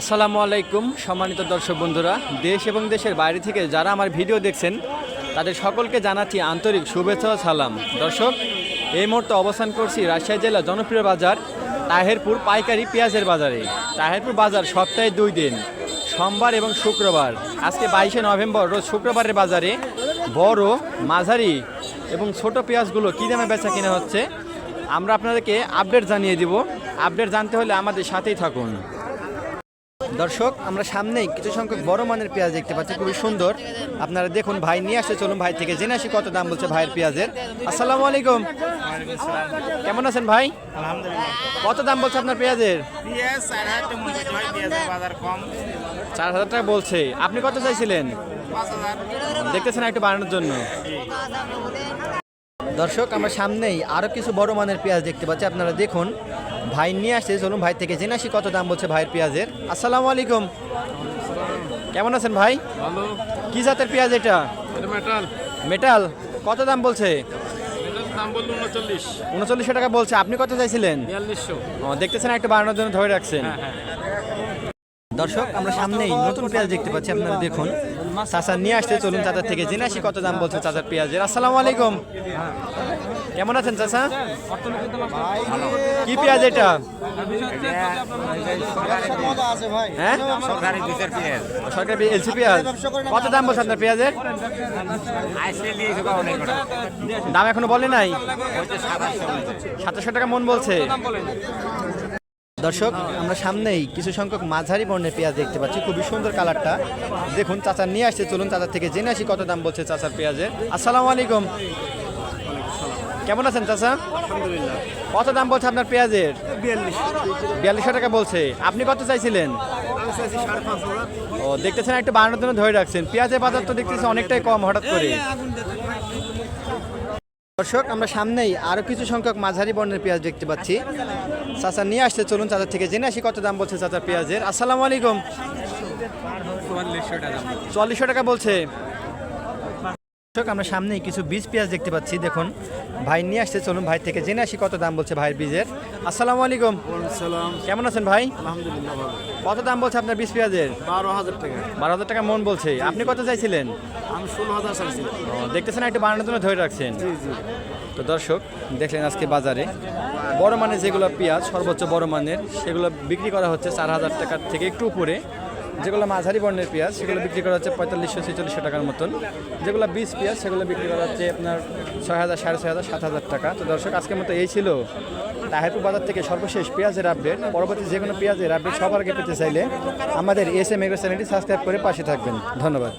আসসালামু আলাইকুম, সম্মানিত দর্শক বন্ধুরা। দেশ এবং দেশের বাইরে থেকে যারা আমার ভিডিও দেখছেন, তাদের সকলকে জানাচ্ছি আন্তরিক শুভেচ্ছা সালাম। দর্শক, এই মুহূর্তে অবস্থান করছি রাজশাহী জেলার জনপ্রিয় বাজার, তাহেরপুর পাইকারি পেঁয়াজের বাজারে। তাহেরপুর বাজার সপ্তাহে দুই দিন, সোমবার এবং শুক্রবার। আজকে বাইশে নভেম্বর, রোজ শুক্রবারের বাজারে বড়, মাঝারি এবং ছোট পেঁয়াজগুলো কী দামে বেচা কিনা হচ্ছে, আমরা আপনাদেরকে আপডেট জানিয়ে দিব। আপডেট জানতে হলে আমাদের সাথেই থাকুন। দর্শক আমরা সামনেই কিছু সংখ্যক বড় মানের পেঁয়াজ দেখতে পাচ্ছি খুবই সুন্দর। আপনারা দেখুন ভাই নিয়ে আসে চলুন ভাই থেকে জেনে আসি কত দাম বলছে ভাইয়ের পেঁয়াজের। আসসালামু আলাইকুম। কেমন আছেন ভাই? কত দাম বলছে আপনার পেঁয়াজের? চার হাজার টাকা চার হাজার বলছে। আপনি কত চাইছিলেন? দেখতেছেন একটু বাড়ানোর জন্য। দর্শক আমার সামনেই আরও কিছু বড় মানের পেঁয়াজ দেখতে পাচ্ছি আপনারা দেখুন। ভাই নিয়ে আসছে চলুন ভাই থেকে জেনে আসি কত দাম বলছে ভাইয়ের পেঁয়াজের। আসসালামু আলাইকুম। কেমন আছেন ভাই? ভালো। কি জাতের পেঁয়াজ এটা? মেটাল মেটাল কত দাম বলছে? উনচল্লিশশো টাকা বলছে। আপনি কত চাইছিলেন? ও দেখতেছেন একটু বাড়ানোর জন্য ধরে রাখছেন। হ্যাঁ হ্যাঁ। দর্শক আমরা সামনেই নতুন পেঁয়াজ দেখতে পাচ্ছি আপনারা দেখুন। চাচা নিয়ে আসতে চলুন চাচার থেকে জেনে আসি কত দাম বলছে চাচার পেঁয়াজের। আসসালামু আলাইকুম। কেমন আছেন চাচা? কি পেঁয়াজ এটা? হ্যাঁ? সরকারি এলসি পেঁয়াজ। কত দাম বলছে আপনার পেঁয়াজের? দাম এখনও বলে নাই। সাতাশশো টাকা মন বলছে। দর্শক আমরা সামনেই কিছু সংখ্যক মাঝারি বর্ণের পেঁয়াজ দেখতে পাচ্ছি। খুবই সুন্দর কালারটা। দেখুন চাচা নিয়ে আসছে। চলুন চাচার থেকে জেনে আসি কত দাম বলছে চাচার পেঁয়াজের। আসসালামু আলাইকুম। কেমন আছেন চাচা? কত দাম বলছে আপনার পেঁয়াজের? বিয়াল্লিশশো টাকা বলছে। আপনি কত চাইছিলেন? ও দেখতেছেন একটু বাড়ানোর জন্য ধরে রাখছেন। পেঁয়াজের বাজার তো দেখতেছি অনেকটাই কম হঠাৎ করে। দর্শক আমরা সামনেই আরও কিছু সংখ্যক মাঝারি বর্ণের পেঁয়াজ দেখতে পাচ্ছি। চাচা নিয়ে আসতে চলুন চাচার থেকে জেনে আসি কত দাম বলছে চাচা পেঁয়াজের। আসসালামু আলাইকুম। চুয়াল্লিশশো টাকা বলছে। দর্শক আমরা সামনেই কিছু বীজ পেঁয়াজ দেখতে পাচ্ছি। দেখুন ভাই নিয়ে আসছে চলুন ভাই থেকে জেনে আসি কত দাম বলছে ভাইয়ের বীজের। আসসালামু আলাইকুম। সালাম। কেমন আছেন ভাই? আলহামদুলিল্লাহ কত দাম বলছে আপনার বীজ পেঁয়াজের? বারো হাজার টাকা। বারো হাজার টাকা মন বলছে। আপনি কত চাইছিলেন? আমি ষোলো হাজার চাইছি ও, দেখতেছেন একটু বানানোর জন্য ধরে রাখছেন। জি জি। তো দর্শক দেখলেন আজকে বাজারে। বড় মানের যেগুলো পেঁয়াজ সর্বোচ্চ বড় মানের সেগুলো বিক্রি করা হচ্ছে চার হাজার টাকার থেকে একটু উপরে। যেগুলো মাঝারি বর্ণের পেঁয়াজ, সেগুলো বিক্রি করা হচ্ছে পঁয়তাল্লিশশো ছেচল্লিশশো টাকার মতন। যেগুলো বিশ পেঁয়াজ, সেগুলো বিক্রি করা হচ্ছে আপনার ছয় হাজার, সাড়ে ছয় হাজার, সাত হাজার টাকা। তো দর্শক, আজকের মতো এই ছিল তাহেরপুর বাজার থেকে সর্বশেষ পেঁয়াজের আপডেট। পরবর্তী যে কোনো পেঁয়াজের আপডেট সবার আগে পেতে চাইলে আমাদের এস এম এগ্রো চ্যানেলটি সাবস্ক্রাইব করে পাশে থাকবেন। ধন্যবাদ।